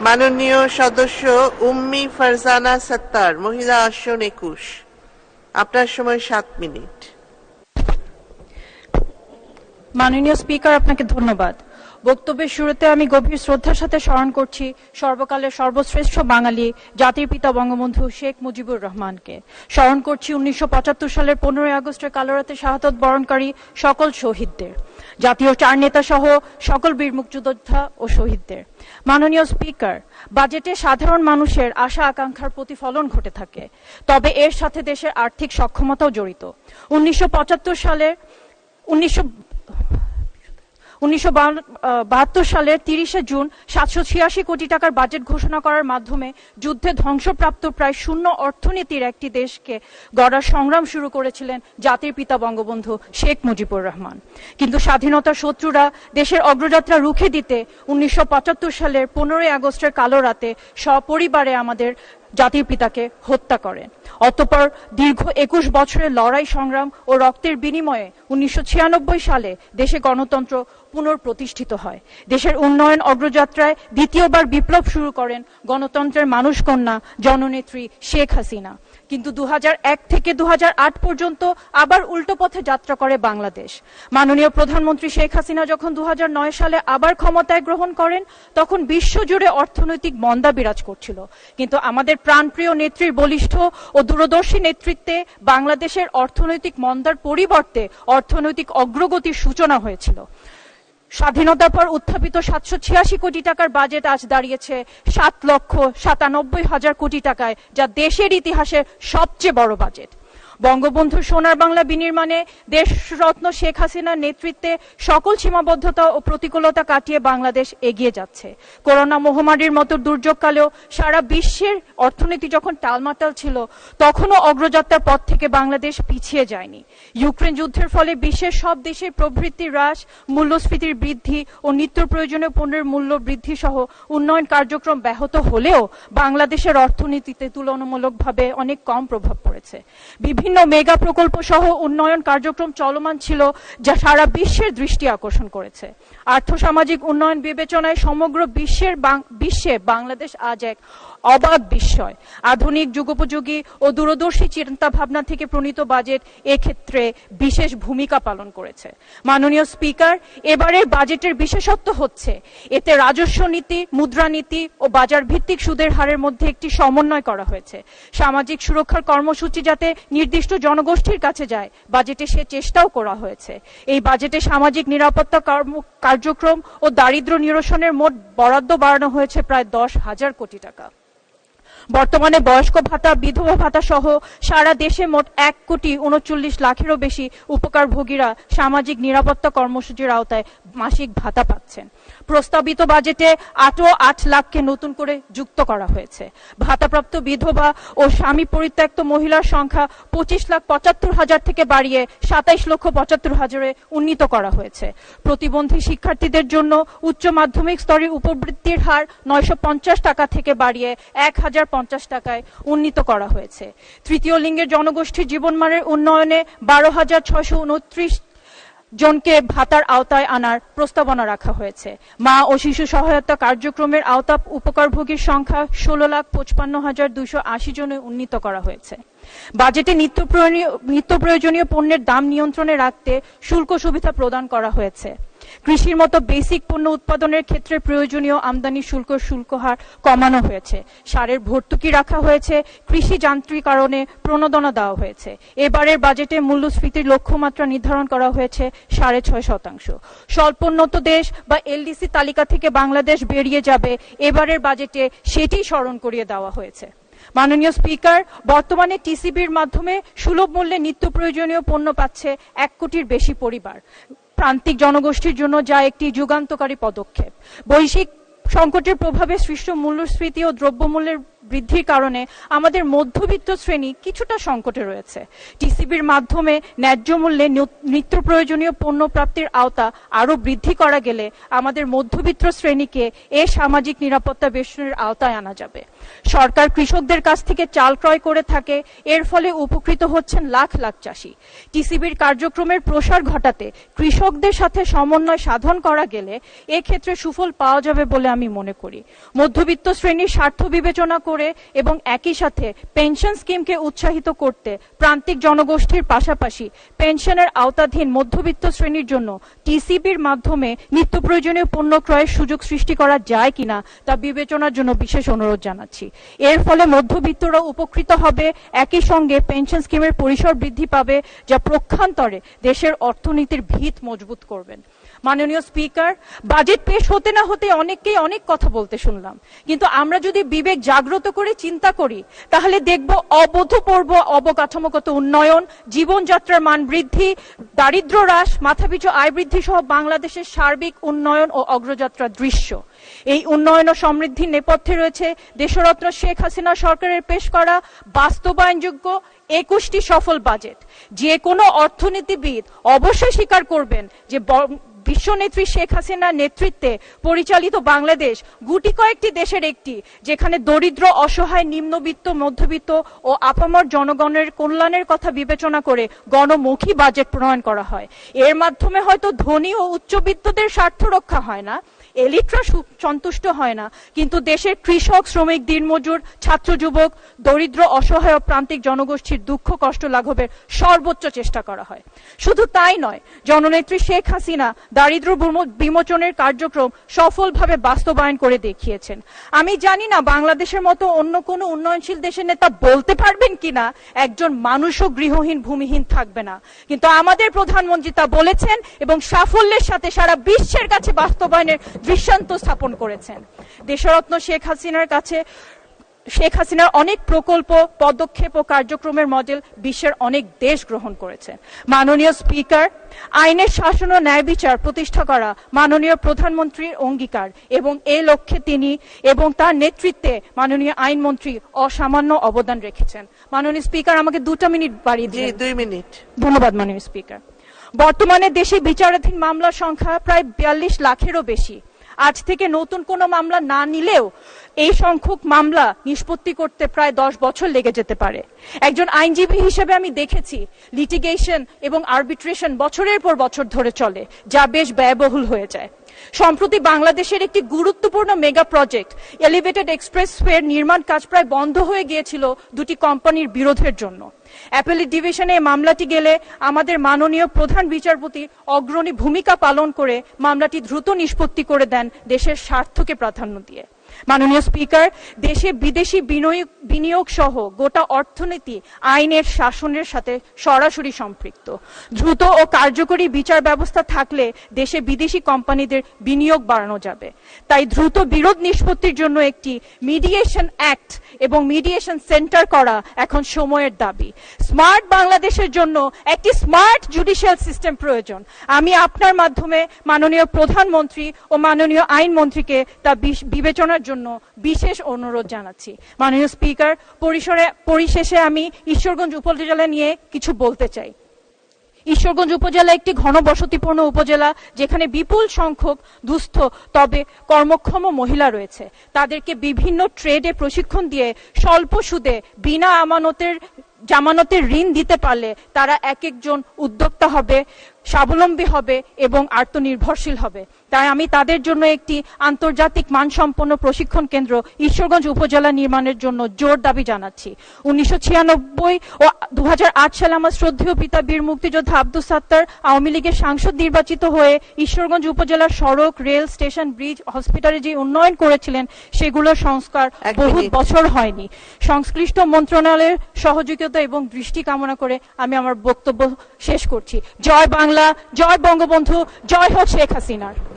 মাননীয় সদস্য উম্মি ফারজানা সত্তার, মহিলা আসন একুশ। আপনার সময় সাত মিনিট। মাননীয় স্পিকার, আপনাকে ধন্যবাদ। বক্তব্যের শুরুতে আমি গভীর শ্রদ্ধার সাথে স্মরণ করছি সর্বকালের সর্বশ্রেষ্ঠ বাঙালি জাতির পিতা বঙ্গবন্ধু শেখ মুজিবুর রহমানকে। স্মরণ করছি উনিশশো সালের পনেরোই আগস্টের কালোরাতে শাহাদত বরণকারী সকল শহীদদের। জাতীয় চার নেতা সহ সকল বীর মুক্তিযোদ্ধা ও শহীদদের। মাননীয় স্পিকার, বাজেটে সাধারণ মানুষের আশা আকাঙ্ক্ষার প্রতিফলন ঘটে থাকে। তবে এর সাথে দেশের আর্থিক সক্ষমতাও জড়িত। উনিশশো সালের উনিশশো উনিশশো বাহাত্তর সালের তিরিশে জুন সাতশো ছিয়াশি কোটি টাকার বাজেট ঘোষণা করার মাধ্যমে যুদ্ধে ধ্বংসপ্রাপ্ত প্রায় শূন্য অর্থনীতির একটি দেশকে গড়ার সংগ্রাম শুরু করেছিলেন জাতির পিতা বঙ্গবন্ধু শেখ মুজিবুর রহমান। কিন্তু স্বাধীনতার শত্রুরা দেশের অগ্রযাত্রা রুখে দিতে উনিশশো পঁচাত্তর সালের পনেরোই আগস্টের কালো রাতে সপরিবারে আমাদের জাতির পিতাকে হত্যা করেন অতপর দীর্ঘ একুশ বছরের লড়াই সংগ্রাম ও রক্তের বিনিময়ে উনিশশো ছিয়ানব্বই সালে দেশে গণতন্ত্র পুনঃপ্রতিষ্ঠিত হয়। দেশের উন্নয়ন অগ্রযাত্রায় দ্বিতীয়বার বিপ্লব শুরু করেন গণতন্ত্রের মানুষকন্যা জননেত্রী শেখ হাসিনা। কিন্তু দু হাজার এক থেকে দু হাজার আট পর্যন্ত আবার উল্টো পথে যাত্রা করে বাংলাদেশ। মাননীয় প্রধানমন্ত্রী শেখ হাসিনা যখন দু হাজার নয় সালে আবার ক্ষমতায় গ্রহণ করেন, তখন বিশ্বজুড়ে অর্থনৈতিক মন্দা বিরাজ করছিল। কিন্তু আমাদের প্রাণপ্রিয় নেত্রীর বলিষ্ঠ ও দূরদর্শী নেতৃত্বে বাংলাদেশের অর্থনৈতিক মন্দার পরিবর্তে অর্থনৈতিক অগ্রগতির সূচনা হয়েছিল। স্বাধীনতার পর উত্থাপিত সাতশো ছিয়াশি কোটি টাকার বাজেট আজ দাঁড়িয়েছে সাত লক্ষ সাতানব্বই হাজার কোটি টাকায়, যা দেশের ইতিহাসে সবচেয়ে বড় বাজেট বঙ্গবন্ধু সোনার বাংলা বিনির্মাণে দেশরত্ন শেখ হাসিনার নেতৃত্বে সকল সীমাবদ্ধতা ও প্রতিকূলতা কাটিয়ে বাংলাদেশ এগিয়ে যাচ্ছে। করোনা মহামারীর মতো দুর্যোগকালেও সারা বিশ্বের অর্থনীতি যখন টালমাটাল ছিল, তখনও অগ্রযাত্রার পথ থেকে বাংলাদেশ পিছিয়ে যায়নি। ইউক্রেন যুদ্ধের ফলে বিশ্বের সব দেশের প্রবৃত্তি হ্রাস, মূল্যস্ফীতির বৃদ্ধি ও নিত্য প্রয়োজনীয় পণ্যের মূল্য বৃদ্ধি সহ উন্নয়ন কার্যক্রম ব্যাহত হলেও বাংলাদেশের অর্থনীতিতে তুলনামূলকভাবে অনেক কম প্রভাব পড়েছে। বিভিন্ন বিভিন্ন মেগা প্রকল্প সহ উন্নয়ন কার্যক্রম চলমান ছিল যা সারা বিশ্বের দৃষ্টি আকর্ষণ করেছে। আর্থসামাজিক উন্নয়ন বিবেচনায় সমগ্র বিশ্বের বিশ্বে বাংলাদেশ আজ এক অবাধ বিস্ময়। আধুনিক যুগোপযোগী ও দূরদর্শী চিন্তা ভাবনা থেকে প্রণীত বাজেট এক্ষেত্রে বিশেষ ভূমিকা পালন করেছে। মাননীয় স্পিকার এবারের বাজেটের বিশেষত্ব হচ্ছে, এতে রাজস্ব নীতি মুদ্রানীতি ও বাজার ভিত্তিক সুদের হারের মধ্যে একটি সমন্বয় করা হয়েছে। সামাজিক সুরক্ষার কর্মসূচি যাতে নির্দিষ্ট জনগোষ্ঠীর কাছে যায়, বাজেটে সে চেষ্টাও করা হয়েছে। এই বাজেটে সামাজিক নিরাপত্তা কার্যক্রম ও দারিদ্র নিরসনের মোট বরাদ্দ বাড়ানো হয়েছে প্রায় দশ হাজার কোটি টাকা। বর্তমানে বয়স্ক ভাতা, বিধবা ভাতা সহ সারা দেশে মোট এক কোটি উনচল্লিশ লাখেরও বেশি উপকারভোগীরা সামাজিক নিরাপত্তা কর্মসূচির আওতায় মাসিক ভাতা পাচ্ছেন। প্রস্তাবিত বাজেটে আটও আট লাখকে নতুন করে যুক্ত করা হয়েছে। ভাতাপ্রাপ্ত বিধবা ও স্বামী পরিত্যক্ত মহিলার সংখ্যা পঁচিশ লাখ পঁচাত্তর হাজার থেকে বাড়িয়ে সাতাইশ লক্ষ পঁচাত্তর হাজারে উন্নীত করা হয়েছে। প্রতিবন্ধী শিক্ষার্থীদের জন্য উচ্চ মাধ্যমিক স্তরে উপবৃত্তির হার নয়শো পঞ্চাশ টাকা থেকে বাড়িয়ে এক হাজার পঞ্চাশ টাকায় উন্নীত করা হয়েছে। তৃতীয় লিঙ্গের জনগোষ্ঠীর জীবনমানের উন্নয়নে বারো হাজার ছয়শো উনত্রিশ জনকে ভাতার আওতায় আনার প্রস্তাবনা রাখা হয়েছে। মা ও শিশু সহায়তা কার্যক্রমের আওতা উপকারভোগীর সংখ্যা ষোলো লাখ পঁচপান্ন হাজার দুশো আশি জনে উন্নীত করা হয়েছে। বাজেটে নিত্য প্রয়োজনীয় পণ্যের দাম নিয়ন্ত্রণে রাখতে শুল্ক সুবিধা প্রদান করা হয়েছে। কৃষির মতো বেসিক পণ্য উৎপাদনের ক্ষেত্রে প্রয়োজনীয় আমদানি শুল্ক শুল্ক হার কমানো হয়েছে। সারের ভর্তুকি রাখা হয়েছে। কৃষি যান্ত্রিকরণে প্রণোদনা দেওয়া হয়েছে। এবারের বাজেটে মূল্যস্ফীতির লক্ষ্যমাত্রা নির্ধারণ করা হয়েছে সাড়ে ছয় শতাংশ। স্বল্পোন্নত দেশ বা এলডিসি তালিকা থেকে বাংলাদেশ বেরিয়ে যাবে এবারের বাজেটে সেটি স্মরণ করিয়ে দেওয়া হয়েছে। মাননীয় স্পিকার, বর্তমানে টিসিবির মাধ্যমে সুলভ মূল্যে নিত্য প্রয়োজনীয় পণ্য পাচ্ছে এক কোটির বেশি পরিবার। প্রান্তিক জনগোষ্ঠীর জন্য যা একটি যুগান্তকারী পদক্ষেপ। বৈশ্বিক সংকটের প্রভাবে সৃষ্ট মূল্যস্ফীতি ও দ্রব্যমূল্যের বৃদ্ধির কারণে আমাদের মধ্যবিত্ত শ্রেণি কিছুটা সংকটে রয়েছে। টিসিবির মাধ্যমে ন্যায্য মূল্যে নিত্য প্রয়োজনীয় পণ্য প্রাপ্তির আওতা আরও বৃদ্ধি করা গেলে আমাদের মধ্যবিত্ত শ্রেণীকে এ সামাজিক নিরাপত্তা বেষ্টনের আওতায় আনা যাবে। সরকার কৃষকদের কাছ থেকে চাল ক্রয় করে থাকে, এর ফলে উপকৃত হচ্ছেন লাখ লাখ চাষি। টিসিবির কার্যক্রমের প্রসার ঘটাতে কৃষকদের সাথে সমন্বয় সাধন করা গেলে এক্ষেত্রে সুফল পাওয়া যাবে বলে আমি মনে করি। মধ্যবিত্ত শ্রেণির স্বার্থ বিবেচনা করে এবং একই সাথে পেনশন স্কিমকে উৎসাহিত করতে প্রান্তিক জনগোষ্ঠীর পাশাপাশি পেনশনের আওতাধীন মধ্যবিত্ত শ্রেণির জন্য টিসিবির মাধ্যমে নিত্য প্রয়োজনীয় পণ্য ক্রয়ের সুযোগ সৃষ্টি করা যায় কিনা তা বিবেচনার জন্য বিশেষ অনুরোধ জানাচ্ছি। এর ফলে মধ্যবিত্তরা উপকৃত হবে একই সঙ্গে পেনশন স্কিমের পরিসর বৃদ্ধি পাবে, যা প্রক্ষান্তরে দেশের অর্থনীতির ভিত মজবুত করবেন। মাননীয় স্পিকার, বাজেট পেশ হতে না হতে অনেককেই অনেক কথা বলতে শুনলাম। কিন্তু আমরা যদি বিবেক জাগ্রত করে, চিন্তা করি, তাহলে দেখব অবোধপূর্ব অবকাঠামোগত উন্নয়ন, জীবনযাত্রার মান বৃদ্ধি, দারিদ্র হ্রাস, মাথাপিছু আয় বৃদ্ধি সহ বাংলাদেশের সার্বিক উন্নয়ন ও অগ্রযাত্রার দৃশ্য। এই উন্নয়ন ও সমৃদ্ধির নেপথ্যে রয়েছে দেশরত্ন শেখ হাসিনা সরকারের পেশ করা বাস্তবায়নযোগ্য একুশটি সফল বাজেট। যে কোনো অর্থনীতিবিদ অবশ্যই স্বীকার করবেন যে বিশ্বনেত্রী শেখ হাসিনার নেতৃত্বে পরিচালিত বাংলাদেশ গুটি কয়েকটি দেশের একটি, যেখানে দরিদ্র, অসহায়, নিম্নবিত্ত, মধ্যবিত্ত ও আপামর জনগণের কল্যাণের কথা বিবেচনা করে গণমুখী বাজেট প্রণয়ন করা হয়। এর মাধ্যমে হয়তো ধনী ও উচ্চবিত্তদের স্বার্থ রক্ষা হয় না। এলিটরা সন্তুষ্ট হয় না। কিন্তু দেশের কৃষক, শ্রমিক, দিনমজুর, ছাত্র যুবক, দরিদ্র, অসহায় প্রান্তিক জনগোষ্ঠীর দুঃখ, কষ্ট, লাঘবের সর্বোচ্চ চেষ্টা করা হয়। শুধু তাই নয়, জননেত্রী শেখ হাসিনা দারিদ্র বিমোচনের কার্যক্রম সফলভাবে বাস্তবায়ন করে দেখিয়েছেন। আমি জানি না বাংলাদেশের মতো অন্য কোনো উন্নয়নশীল দেশের নেতা বলতে পারবেন কিনা, একজন মানুষও গৃহহীন, ভূমিহীন থাকবে না। কিন্তু আমাদের প্রধানমন্ত্রী তা বলেছেন এবং সাফল্যের সাথে সারা বিশ্বের কাছে বাস্তবায়নের দৃষ্টান্ত স্থাপন করেছেন। দেশরত্ন শেখ হাসিনার কাছে শেখ হাসিনার অনেক প্রকল্প পদক্ষেপ ও কার্যক্রমের মডেল বিশ্বের অনেক দেশ গ্রহণ করেছে। মাননীয় স্পিকার আইনের শাসন ও ন্যায় বিচার প্রতিষ্ঠা করা মাননীয় প্রধানমন্ত্রীর অঙ্গীকার এবং এই লক্ষ্যে তিনি এবং তার নেতৃত্বে মাননীয় আইনমন্ত্রী অসামান্য অবদান রেখেছেন। মাননীয় স্পিকার আমাকে দুটো মিনিট বাড়িয়ে দুই মিনিট। ধন্যবাদ মাননীয় স্পিকার বর্তমানে দেশে বিচারাধীন মামলার সংখ্যা প্রায় বিয়াল্লিশ লাখেরও বেশি। আজ থেকে নতুন কোনো মামলা না নিলেও এই সংখ্যক মামলা নিষ্পত্তি করতে প্রায় দশ বছর লেগে যেতে পারে। একজন আইনজীবী হিসেবে আমি দেখেছি লিটিগেশন এবং আরবিট্রেশন বছরের পর বছর ধরে চলে, যা বেশ ব্যয়বহুল হয়ে যায়। সম্প্রতি বাংলাদেশের একটি গুরুত্বপূর্ণ মেগা প্রজেক্ট এলিভেটেড এক্সপ্রেস এক্সপ্রেসওয়ের নির্মাণ কাজ প্রায় বন্ধ হয়ে গিয়েছিল দুটি কোম্পানির বিরোধের জন্য। অ্যাপেলি ডিভিশনে মামলাটি গেলে আমাদের মাননীয় প্রধান বিচারপতি অগ্রণী ভূমিকা পালন করে মামলাটি দ্রুত নিষ্পত্তি করে দেন দেশের স্বার্থকে প্রাধান্য দিয়ে। মাননীয় স্পিকার, দেশে বিদেশি বিনিয়োগ সহ গোটা অর্থনীতি আইনের শাসনের সাথে সরাসরি সম্পৃক্ত। দ্রুত ও কার্যকরী বিচার ব্যবস্থা থাকলে দেশে বিদেশি কোম্পানিদের বিনিয়োগ বাড়ানো যাবে। তাই দ্রুত বিরোধ নিষ্পত্তির জন্য একটি মিডিয়েশন অ্যাক্ট এবং মিডিয়েশন সেন্টার করা এখন সময়ের দাবি। স্মার্ট বাংলাদেশের জন্য একটি স্মার্ট জুডিশিয়াল সিস্টেম প্রয়োজন। আমি আপনার মাধ্যমে মাননীয় প্রধানমন্ত্রী ও মাননীয় আইনমন্ত্রীকে তা বিবেচনার জন্য বিশেষ অনুরোধ জানাচ্ছি। মাননীয় স্পিকার, পরিসরে, পরিশেষে আমি ঈশ্বরগঞ্জ উপজেলা নিয়ে কিছু বলতে চাই। ঈশ্বরগঞ্জ উপজেলা একটি ঘনবসতিপূর্ণ উপজেলা, যেখানে বিপুল সংখ্যক দুস্থ, তবে কর্মক্ষম মহিলা রয়েছে। তাদেরকে বিভিন্ন ট্রেডে প্রশিক্ষণ দিয়ে স্বল্প সুদে বিনা আমানতের, জামানতের ঋণ দিতে পারলে তারা এক একজন উদ্যোক্তা হবে। স্বাবলম্বী হবে এবং আত্মনির্ভরশীল হবে। তাই আমি তাদের জন্য একটি আন্তর্জাতিক মানসম্পন্ন প্রশিক্ষণ কেন্দ্র ঈশ্বরগঞ্জ উপজেলা নির্মাণের জন্য জোর দাবি জানাচ্ছি। উনিশশো ছিয়ানব্বই ও দু সালে আমার শ্রদ্ধেয় পিতা বীর মুক্তিযোদ্ধা আব্দুল সাত্তার আওয়ামী লীগের সাংসদ নির্বাচিত হয়ে ঈশ্বরগঞ্জ উপজেলার সড়ক রেল স্টেশন ব্রিজ হসপিটালে যে উন্নয়ন করেছিলেন সেগুলোর সংস্কার বহু বছর হয়নি। সংশ্লিষ্ট মন্ত্রণালয়ের সহযোগিতা এবং দৃষ্টি কামনা করে আমি আমার বক্তব্য শেষ করছি। জয় বাংলা। জয় বঙ্গবন্ধু জয় হোক শেখ হাসিনার।